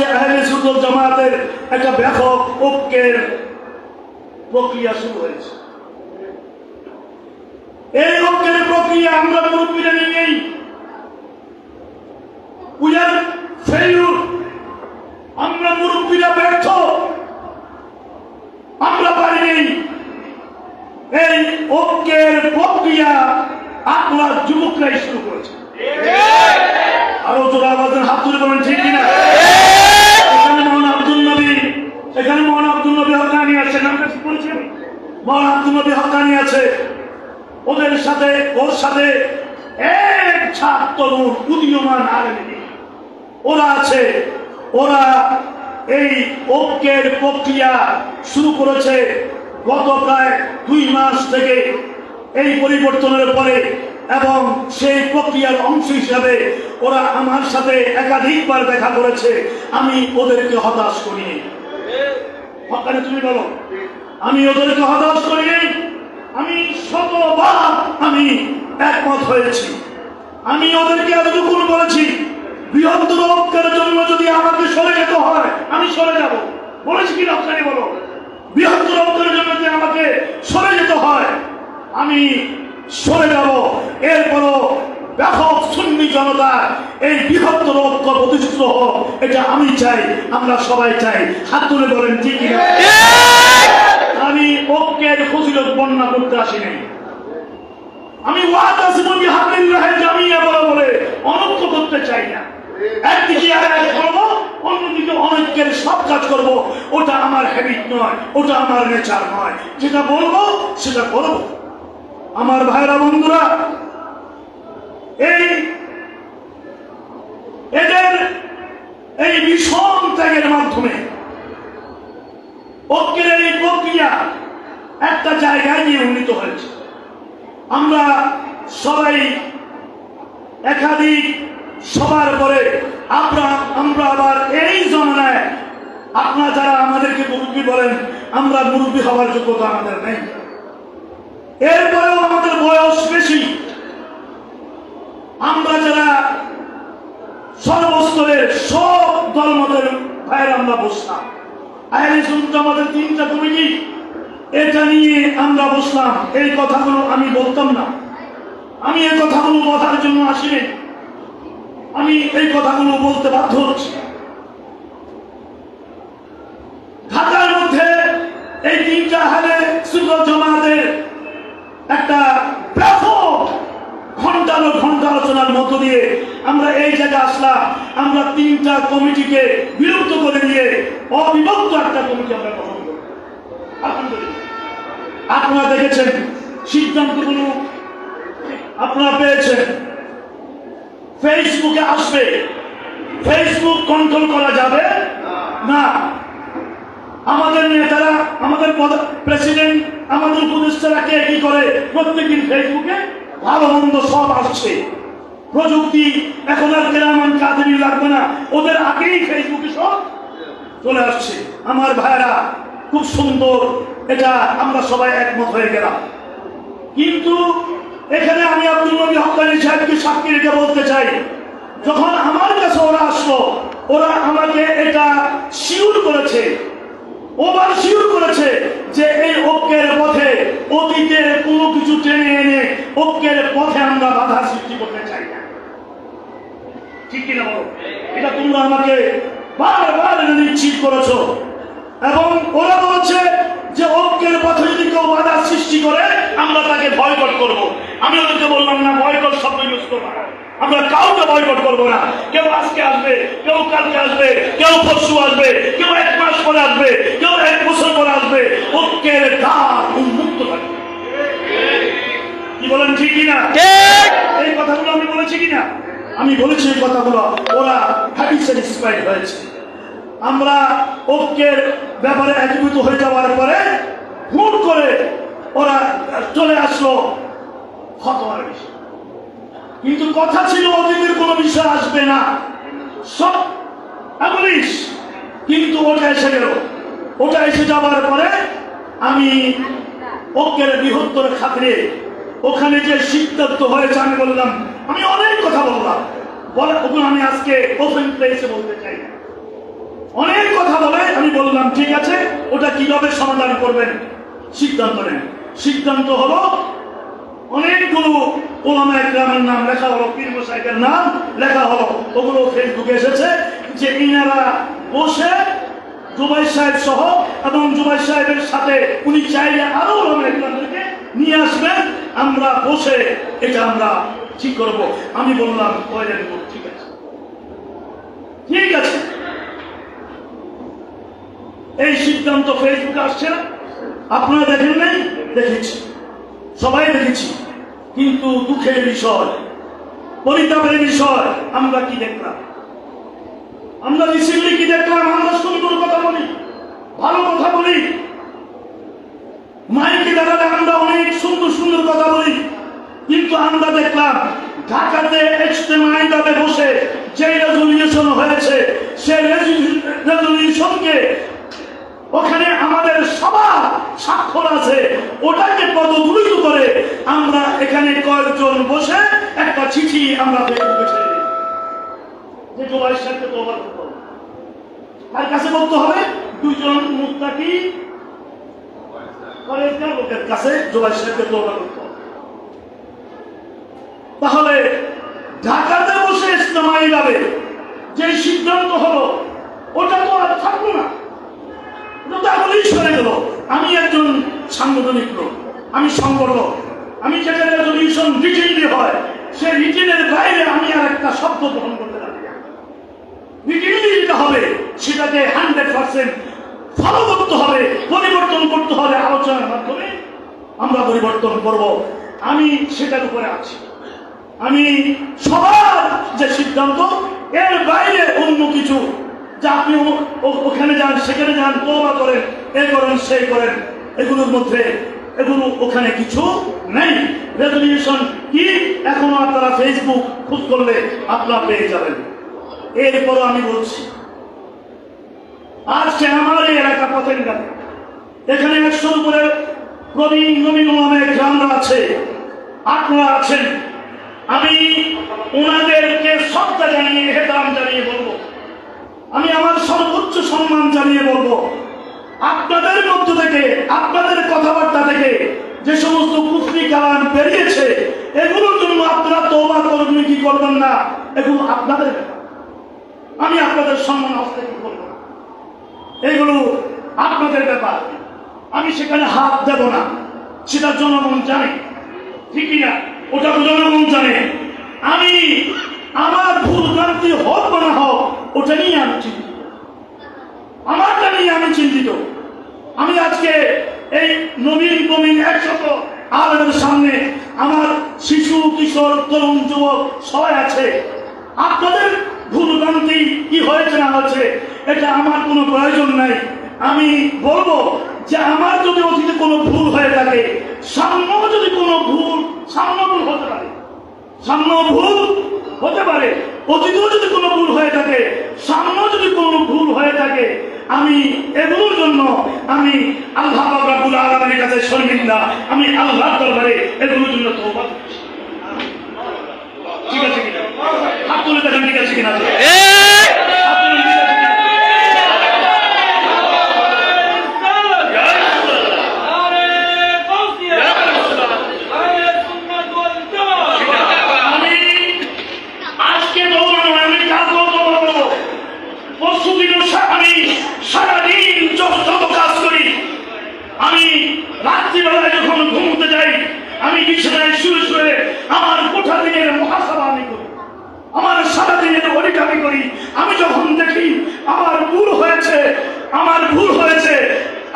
আজকে আহলে সুন্দর জামাতের একটা ব্যাপক ঐক্যের প্রক্রিয়া শুরু হয়েছে। এই ঐক্যের প্রক্রিয়া আমরা মুরব্বীরা নিয়েই উই ফেইলুর, আমরা মুরব্বীরা ব্যর্থ, আমরা পারিনি। এই ঐক্যের প্রক্রিয়া আপনার যুবকরাই শুরু করেছে। আরও জোরে আওয়াজের হাত তুলে বলেন, ঠিক কিনা এখানে মোহন আব্দুল নবী এখানে মোহন আব্দুল নবী হকানি আছে নামটা ঠিক বলছেন মোহন নবী হকানি আছে। ওদের সাথে, ওর সাথে এক ছাত্র উদীয়মান আলেমী। ওরা আছে, ওরা এই ঐক্যের প্রক্রিয়া শুরু করেছে গত প্রায় দুই মাস থেকে এই পরিবর্তনের পরে এবং সেই প্রক্রিয়ার অংশ হিসাবে ওরা আমার সাথে একাধিকবার দেখা করেছে। আমি ওদেরকে হতাশ করিনি। হকানে, তুমি বলো। আমি ওদেরকে হতাশ করিনি আমি শতবার আমি একমত হয়েছি। আমি ওদেরকে এতটুকু বলেছি, বৃহত্তর ঐক্যের জন্য যদি আমাকে সরে যেতে হয়, আমি সরে যাব। বলেছি কি রপ্তানি বলো? বৃহত্তর ঐক্যের জন্য যদি আমাকে সরে যেতে হয়, আমি সরে যাব। এরপরও ব্যাপক সুন্নি জনতা এই বৃহত্তর ঐক্য প্রতিষ্ঠিত হোক, এটা আমি চাই, আমরা সবাই চাই। হাত তুলে বলেন, ঠিক আমি ঐক্যের ফজিলত বর্ণনা করতে আসিনি। আমি ওয়াদা করতে চাই না। একদিকে অন্যদিকে অনৈক্যের সব কাজ করব। ওটা আমার হ্যাবিট নয়, ওটা আমার নেচার নয়। যেটা বলব, সেটা করব। আমার ভাইরা বন্ধুরা এই এদের এই ভীষণ ত্যাগের মাধ্যমে ঐক্যের এই প্রক্রিয়া একটা জায়গায় নিয়ে উন্নীত হয়েছে। আমরা সবাই একাধিক সবার পরে আমরা আমরা আবার এই জমানায় আপনারা যারা আমাদেরকে মুরব্বী বলেন, আমরা মুরব্বী হওয়ার যোগ্যতা আমাদের নেই। এরপরেও আমাদের বয়স বেশি। আমরা যারা সর্বস্তরের সব দলমতের ভাইয়ের আমরা বসলাম। আইনি শুনতে আমাদের তিনটা কমিটি, এটা নিয়ে আমরা বসলাম। এই কথাগুলো আমি বলতাম না। আমি এই কথাগুলো বলার জন্য আসিনি। আমি এই কথাগুলো বলতে বাধ্য হচ্ছি। ঢাকার মধ্যে এই তিনটা হালে সুন্দর জমাতের একটা ব্যাপক আলোচনার মধ্য দিয়ে আমরা এই জায়গায় আসলাম। আমরা তিনটা কমিটিকে বিলুপ্ত করে দিয়ে অবিভক্ত একটা কমিটি আমরা করি আপনারা দেখেছেন সিদ্ধান্তগুলো আপনারা পেয়েছেন। ফেসবুকে আসবে। ফেসবুক কন্ট্রোল করা যাবে? না। আমাদের নেতারা, আমাদের প্রেসিডেন্ট আমাদের উপদেষ্টারা কে কি করে? প্রত্যেকদিন ফেসবুকে ভালো মন্দ সব আসছে। প্রযুক্তি এখন আর কেরামান কাদেরই লাগবে না। ওদের আগেই ফেসবুকে সব চলে আসছে। আমার ভাইরা খুব সুন্দর। এটা আমরা সবাই একমত হয়ে গেলাম। কিন্তু এখানে আমি আব্দুল নবী হকানি সাহেবকে সাক্ষী রেখে বলতে চাই, যখন আমার কাছে ওরা আসলো, ওরা আমাকে এটা শিউর করেছে। ওবার শিউর করেছে যে এই ঐক্যের পথে অতীতে কোনো কিছু টেনে এনে ঐক্যের পথে আমরা বাধা সৃষ্টি করতে চাই না। ঠিক কিনা বলো? এটা তোমরা আমাকে বারবার নিশ্চিত করেছ। এবং ওরা বলছে যে ঐক্যের পথে যদি কেউ বাধা সৃষ্টি করে আমরা তাকে বয়কট করব। আমি ওদেরকে বললাম না বয়কট শব্দ ইউজ করব আমরা কাউকে বয়কট করব না। কেউ আজকে আসবে কেউ কালকে আসবে কেউ পরশু আসবে কেউ এক মাস পরে আসবে কেউ এক বছর পরে আসবে। ঐক্যের দ্বার উন্মুক্ত থাকবে। কি বলেন ঠিক কিনা? এই কথাগুলো আমি বলেছি কিনা? আমি বলেছি এই কথাগুলো। ওরা হ্যাপি স্যাটিসফাইড হয়েছে। আমরা ঐক্যের ব্যাপারে একীভূত হয়ে যাওয়ার পরে হুট করে ওরা চলে আসলো ফতোয়ার কিন্তু কথা ছিল, অতীতের কোনো বিষয় আসবে না। সব অ্যাবলিশ। কিন্তু ওটা এসে গেল। ওটা এসে যাওয়ার পরে আমি ঐক্যের বৃহত্তর খাতিরে ওখানে যে সিদ্ধান্ত হয়েছে, আমি বললাম আমি অনেক কথা বললাম। বলে, ওগুলো আমি আজকে ওপেন প্লেসে বলতে চাই। অনেক কথা বলে, আমি বললাম, ঠিক আছে, ওটা কীভাবে সমাধান করবেন? সিদ্ধান্ত নেন। সিদ্ধান্ত হলো, অনেকগুলো ওলামা একরামের নাম লেখা হলো, পীর সাহেবের নাম লেখা হলো। ওগুলো ফেসবুকে এসেছে যে ইনারা বসে জুবাই সাহেব সহ এবং জুবাই সাহেবের সাথে উনি চাইলে আরও ওলামা একরামদেরকে নিয়ে আসবেন। আমরা বসে এটা আমরা ঠিক করব। আমি বললাম ঠিক আছে। ঠিক আছে। এই সিদ্ধান্ত ফেসবুকে আসছে না? আপনারা দেখেন নাই? দেখেছি। সবাই দেখেছি। কিন্তু দুঃখের বিষয়, পরিতাপের বিষয়, আমরা কি দেখলাম? আমরা রিসেন্টলি কি দেখলাম? আমরা সুন্দর কথা বলি, ভালো কথা বলি। মাইকে দাঁড়ালে আমরা অনেক সুন্দর সুন্দর কথা বলি। কিন্তু আমরা দেখলাম, ঢাকাতে দাবে বসে যে রেজলিউশন হয়েছে, সেই রেজলিউশনকে ওখানে আমাদের সবার স্বাক্ষর আছে ওটাকে পদদলিত করে আমরা এখানে কয়েকজন বসে একটা চিঠি আমরা ছেড়ে দিই। যে জোবাই সাহেবকে তার কাছে বলতে হবে, দুইজন মুক্তাকি লোকের কাছে জোবাই সাহেবকে তোবা করতে হবে। তাহলে ঢাকাতে বসে ইসলামাই যাবে যে সিদ্ধান্ত হলো, ওটা তো আর থাকল না। বলেই সরে গেল। আমি একজন সাংগঠনিক লোক, আমি সংগঠক। আমি যেটা রেজলিউশন রিটিনলি হয়, সেই রিটিনের বাইরে আমি আর একটা শব্দ গ্রহণ করতে পারি রিটিনলি যেটা হবে, সেটাকে হান্ড্রেড পার্সেন্ট ফলো করতে হবে, পরিবর্তন করতে হবে আলোচনার মাধ্যমে। আমরা পরিবর্তন করব। আমি সেটার উপরে আছি। আমি সবার যে সিদ্ধান্ত, এর বাইরে অন্য কিছু, যে আপনি ওখানে যান, সেখানে যান তোবা করেন, এ করেন সেই করেন, এগুলোর মধ্যে, এগুলো ওখানে কিছু নেই। রেজলিউশন কি? এখনও আপনারা ফেসবুক খোঁজ করলে আপনারা পেয়ে যাবেন। এরপরও আমি বলছি, আজকে আমার এই এলাকা পথের এখানে একশোর উপরে প্রবীণ নবীন গ্রামরা আছে, আপনারা আছেন। আমি ওনাদেরকে শ্রদ্ধা জানিয়ে, হেতাম জানিয়ে বলব। আমি আমার সর্বোচ্চ সম্মান জানিয়ে বলব। আপনাদের মধ্য থেকে, আপনাদের কথাবার্তা থেকে যে সমস্ত কুফরি কালাম বেরিয়েছে, এগুলোর জন্য আপনারা তোবা করবেন কি করবেন না, এগুলো আপনাদের আমি আপনাদের সম্মান হস্তক্ষেপ করব না। এগুলো আপনাদের ব্যাপার। আমি সেখানে হাত দেব না। সেটা জনগণ জানে। ঠিকই না? ওটা জনগণ জানে। আমি আমার ভুল ভ্রান্তি হোক বা না হোক, ওটা নিয়ে আমি চিন্তিত। আমারটা নিয়ে আমি চিন্তিত। আমি আজকে এই নবীন নবীন একশত আলের সামনে আমার শিশু, কিশোর, তরুণ, যুবক সবাই আছে। আপনাদের ভুল ভ্রান্তি কি হয়েছে, না হয়েছে, এটা আমার কোনো প্রয়োজন নাই। আমি বলব যে আমার যদি অতীতে কোনো ভুল হয়ে থাকে, সামনেও যদি কোনো ভুল সামনে ভুল হতে পারে। সামনে ভুল হতে পারে। অতীতেও যদি কোনো ভুল হয়ে থাকে সামনেও যদি কোনো ভুল হয়ে থাকে, আমি এগুলোর জন্য আমি আল্লাহ রাবুল আলমের কাছে শর্মিন্দা আমি আল্লাহ দরবারে এগুলোর জন্য ঠিক আছে কিনা? হাত তুলে দেখেন, ঠিক আছে কিনা হাত তুলে ঠিক আছে কিনা? আমি আজকে দৌড়ানো আমি কালকেও দৌড়াবো পরশু দিনও সা- আমি সারাদিন যত যত কাজ করি আমি রাত্রিবেলায় যখন ঘুমোতে যাই আমি বিছানায় শুয়ে শুয়ে আমার কোঠা দিনের মহাসভা আমি করি। আমার সারাদিনের অনেক আমি করি। আমি যখন দেখি আমার ভুল হয়েছে আমার ভুল হয়েছে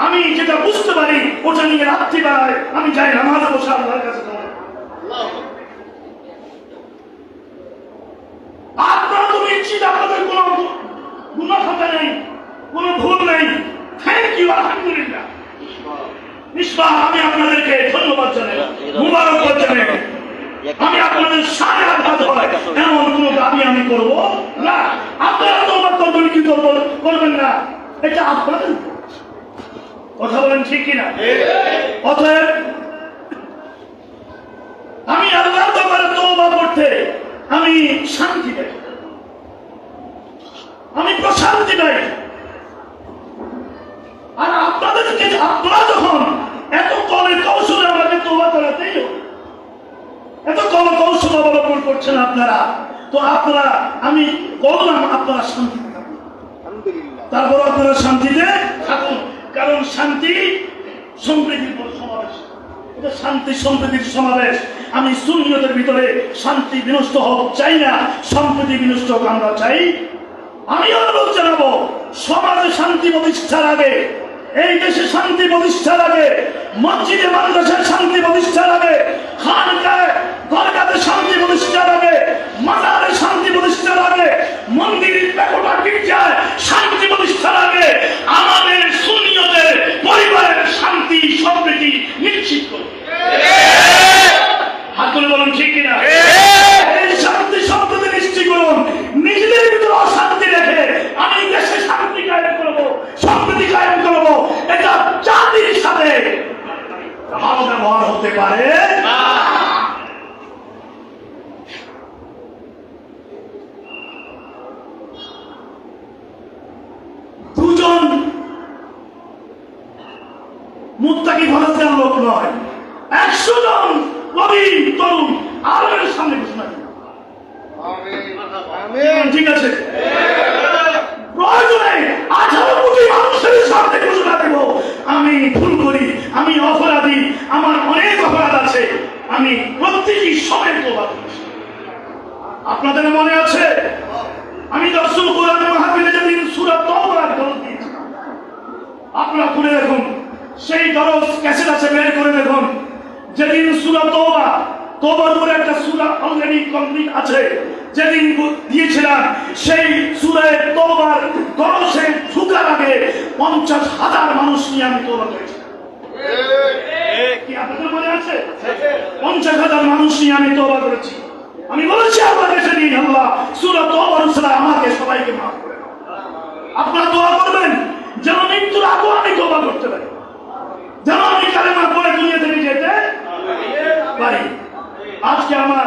আমি যেটা বুঝতে পারি ওটা নিয়ে রাত্রিবেলায় আমি যাই নামাজ বসে আল্লাহর কাছে আপনারা তো নিশ্চিত আপনাদের কোনো গুণাখাতা নেই কোনো ভুল নেই। থ্যাংক ইউ আলহামদুলিল্লাহ। নিষ্পা আমি আপনাদেরকে ধন্যবাদ জানাই। মুবারকবাদ জানাই। আমি আপনাদের সাথে আট হাত হয় এমন কোনো দাবি আমি করব না। আপনারা তো আমার তদন্ত কি করবেন না? এটা আপনাদের কথা বলেন ঠিক কিনা? অতএব, আমি আল্লাহর দরবারে তৌবা করতে আমি শান্তি পাই। আমি প্রশান্তি পাই। আর আপনাদেরকে আপনারা যখন এত কলে কৌশলে আমাকে তোবা করাতেই হবে। করছেন আপনারা। তো আপনারা আমি বললাম আপনারা শান্তিতে থাকুন তারপর আপনারা শান্তিতে থাকুন। কারণ শান্তি পর সমাবেশ। এটা শান্তি সম্প্রীতির সমাবেশ। আমি শূন্যতের ভিতরে শান্তি বিনষ্ট হোক চাই না। সম্প্রীতি বিনষ্ট হোক আমরা চাই। আমি অনুরোধ জানাব সমাজে শান্তি প্রতিষ্ঠার আগে এই দেশে শান্তি প্রতিষ্ঠার আগে মসজিদে মাদ্রাসায় শান্তি প্রতিষ্ঠার আগে খানকায় দরগাতে শান্তি প্রতিষ্ঠা হবে মাজারে শান্তি প্রতিষ্ঠা হবে মন্দির পেকোটা গির্জায় শান্তি প্রতিষ্ঠা আগে আমাদের শূন্যতের পরিবারের শান্তি সম্প্রীতি নিশ্চিত করবে হাত তুলে বলুন ঠিক কিনা এই শান্তি সম্প্রীতি নিশ্চিত করুন নিজেদের ভিতরে অশান্তি রেখে আমি দেশে শান্তি কায়েম করব সম্প্রীতি কায়েম করব এটা জাতির সাথে ভালো ব্যবহার হতে পারে দুজন মুত্তাকি ভারতের লোক নয়। একশো জন নবীন তরুণ আলমের সামনে ঘোষণা ঠিক আছে? প্রয়োজনে আঠারো কোটি মানুষের সামনে ঘোষণা দেব আমি ভুল করি আমি অপরাধী আমার অনেক অপরাধ আছে। আমি প্রত্যেকই সময় প্রভাব আপনাদের মনে আছে? আমি দর্শন কোরআন মাহফিলে যেদিন সুরা তওবার দরজ দিয়েছিলাম। আপনারা খুলে দেখুন। সেই দরজ ক্যাসেট আছে বের করে দেখুন যেদিন সুরা তওবা তওবার উপরে একটা সুরা অলরেডি কমপ্লিট আছে। যেদিন দিয়েছিলাম সেই সুরায় তওবার দরজে ঢুকার আগে পঞ্চাশ হাজার মানুষ নিয়ে আমি তওবা করেছি। আপনাদের মনে আছে? পঞ্চাশ হাজার মানুষ নিয়ে আমি তওবা করেছি। আমি বলেছি আপনাদের সেদিন আল্লাহ সুরা উসরা আমাকে সবাইকে মাফ করে আপনারা দোয়া করবেন যেন মৃত্যুর আগেও আমি তওবা করতে পারি। যেন আমি কালেমা পরে দুনিয়া থেকে যেতে পারি? আজকে আমার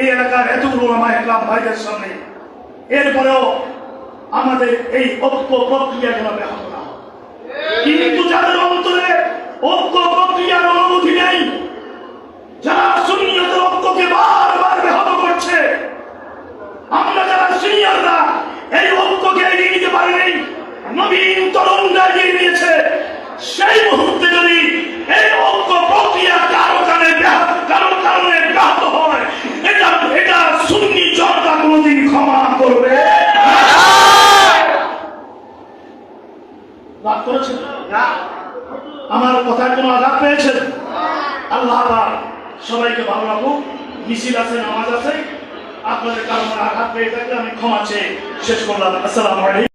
এই এলাকার এতগুলো আমার একলাম ভাইদের সামনে। এরপরেও আমাদের এই ঐক্য প্রক্রিয়া যেন ব্যাহত না কিন্তু যাদের অন্তরে ঐক্য প্রক্রিয়ার অনুভূতি নেই, যারা সুন্নিয়তের ঐক্যকে বারবার ব্যাহত করছে, আমরা যারা সিনিয়ররা এই ঐক্যকে এগিয়ে নিতে পারিনি, নবীন তরুণরা এগিয়ে নিয়েছে। সেই মুহূর্তে যদি এই ঐক্য প্রক্রিয়া কারও কারণে কারও কারণে ব্যাহত হয়, এটা এটা সুন্নি জনতা কোনোদিন ক্ষমা করবে আমার কথার কোনো আঘাত পেয়েছেন? আল্লাহ সবাইকে ভালো রাখুক, মিছিল আছে, নামাজ আছে। আপনাদের কারণে আঘাত পেয়ে থাকলে আমি ক্ষমা চেয়ে শেষ করলাম। আসসালামু আলাইকুম।